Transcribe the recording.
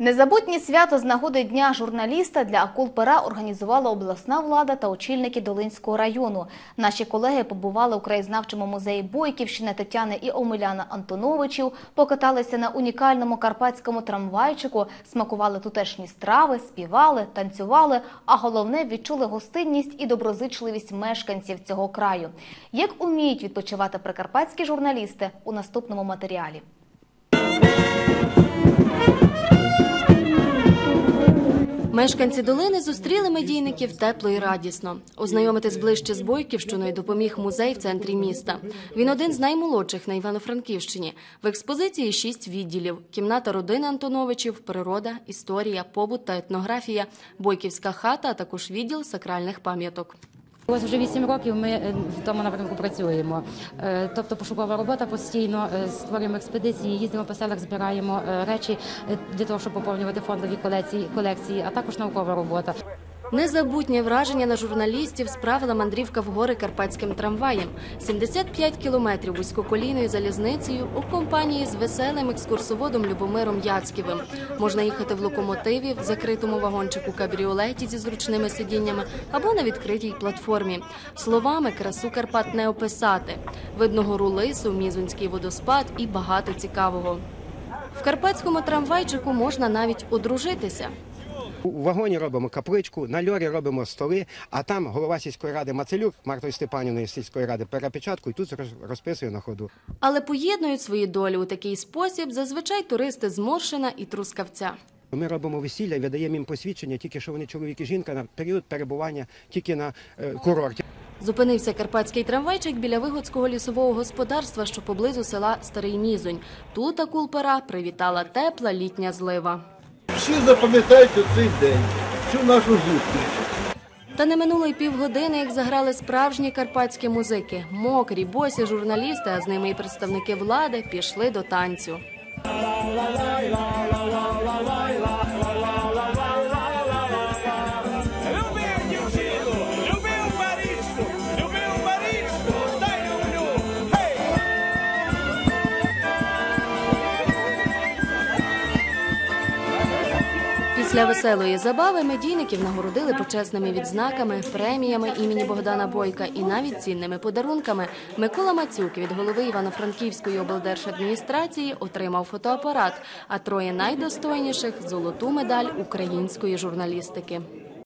Незабутнє свято з нагоди Дня журналіста для акул пера організувала обласна влада та очільники Долинського району. Наші колеги побували у краєзнавчому музеї Бойківщини Тетяни і Омеляна Антоновичів, покаталися на унікальному карпатському трамвайчику, смакували тутешні страви, співали, танцювали, а головне відчули гостинність і доброзичливість мешканців цього краю. Як уміють відпочивати прикарпатські журналісти у наступному матеріалі. Мешканці долини зустріли медійників тепло і радісно. Ознайомитись ближче з Бойківщиною допоміг музей в центрі міста. Він один з наймолодших на Івано-Франківщині. В експозиції шість відділів: кімната родини Антоновичів, природа, історія, побут та етнографія, бойківська хата, а також відділ сакральних пам'яток. Ось вже 8 років ми е, в тому напрямку працюємо. Е, Тобто пошукова робота постійно, е, створюємо експедиції, їздимо по селах, збираємо речі для того, щоб поповнювати фондові колекції, колекції, а також наукова робота. Незабутнє враження на журналістів справила мандрівка в гори карпатським трамваєм. 75 кілометрів вузькоколійною залізницею у компанії з веселим екскурсоводом Любомиром Яцьківим. Можна їхати в локомотиві, в закритому вагончику кабріолеті зі зручними сидіннями або на відкритій платформі. Словами красу Карпат не описати. Видно гору лису, мізунський водоспад і багато цікавого. В карпатському трамвайчику можна навіть одружитися. У вагоні робимо капличку, на льорі робимо столи, а там голова сільської ради Мацелюк Мартою Степанівною сільської ради перепечатку і тут роз- розписує на ходу. Але поєднують свої долі у такий спосіб зазвичай туристи з Моршина і Трускавця. Ми робимо весілля видаємо їм посвідчення, тільки що вони чоловік і жінка на період перебування тільки на е, курорті. Зупинився карпатський трамвайчик біля вигодського лісового господарства, що поблизу села Старий Мізунь. Тут акулпера привітала тепла літня злива. Всі запам'ятають цей день, цю нашу зустріч. Та не минуло й півгодини, як заграли справжні карпатські музики. Мокрі, босі журналісти, а з ними і представники влади пішли до танцю. Після веселої забави медійників нагородили почесними відзнаками, преміями імені Богдана Бойка і навіть цінними подарунками. Микола Мацюк від голови Івано-Франківської облдержадміністрації отримав фотоапарат, а троє найдостойніших золоту медаль української журналістики.